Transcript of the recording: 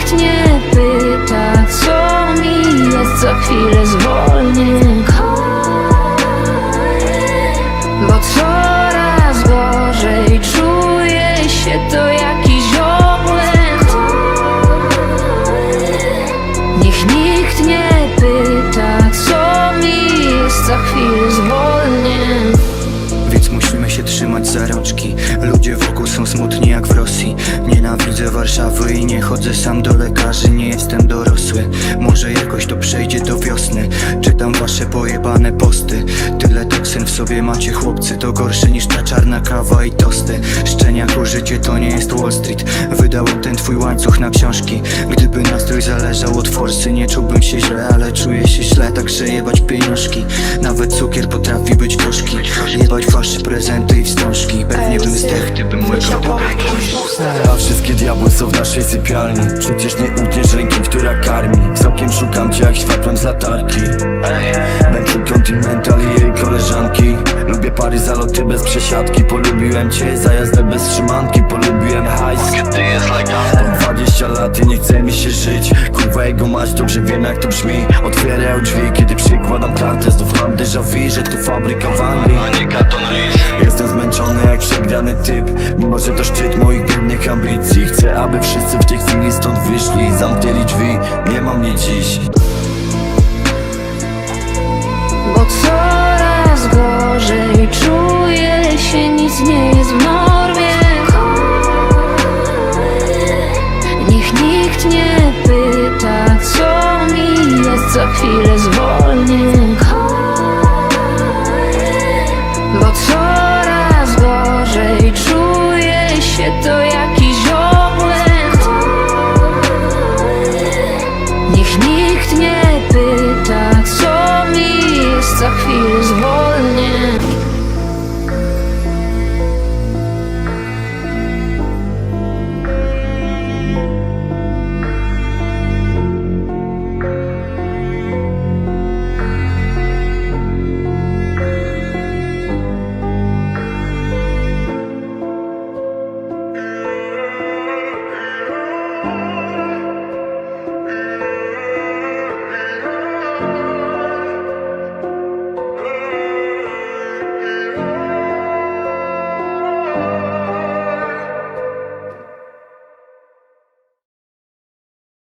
nikt nie pyta Co mi jest, za chwilę zwolnię. Bo coraz gorzej czuję się to jakiś obłęd Niech nikt nie pyta Co mi jest, za chwilę zwolnię. Więc musimy się trzymać za rączki. Ludzie wokół są smutni Warszawy i nie chodzę sam do lekarzy Nie jestem dorosły, może jakoś to przejdzie do wiosny. Czytam wasze pojebane posty sobie macie chłopcy To gorsze niż ta czarna kawa i tosty. Szczeniaku życie to nie jest Wall Street. Wydałem ten twój łańcuch na książki. Gdyby nastrój zależał od forsy Nie czułbym się źle, ale czuję się źle Także jebać pieniążki. Nawet cukier potrafi być gorzki. Jebać wasze prezenty i wstążki. Pewnie bym zdechł, gdybym łykał do A wszystkie diabły są w naszej sypialni. Przecież nie utniesz ręki, która karmi. Wzrokiem szukam cię jak światłem z latarki. Jej koleżanki Lubię pary zaloty bez przesiadki. Polubiłem cię za jazdę bez trzymanki. Polubiłem hajs. Mam 20 lat i nie chce mi się żyć. Kurwa jego mać, dobrze wiem jak to brzmi. Otwierają drzwi, kiedy przykładam kartę. Znów mam déjà vu, że to fabryka w Anglii. Jestem zmęczony jak przegrany typ. Mimo, że to szczyt moich biednych ambicji. Chcę, aby wszyscy w tej chwili stąd wyszli. Zamknęli drzwi, nie mam mnie dziś nic nie jest w normie. Niech nikt nie pyta, co mi jest, za chwilę zwolnię Bo coraz gorzej czuję się, to jakiś obłęd Niech nikt nie pyta, co mi jest, za chwilę zwolnię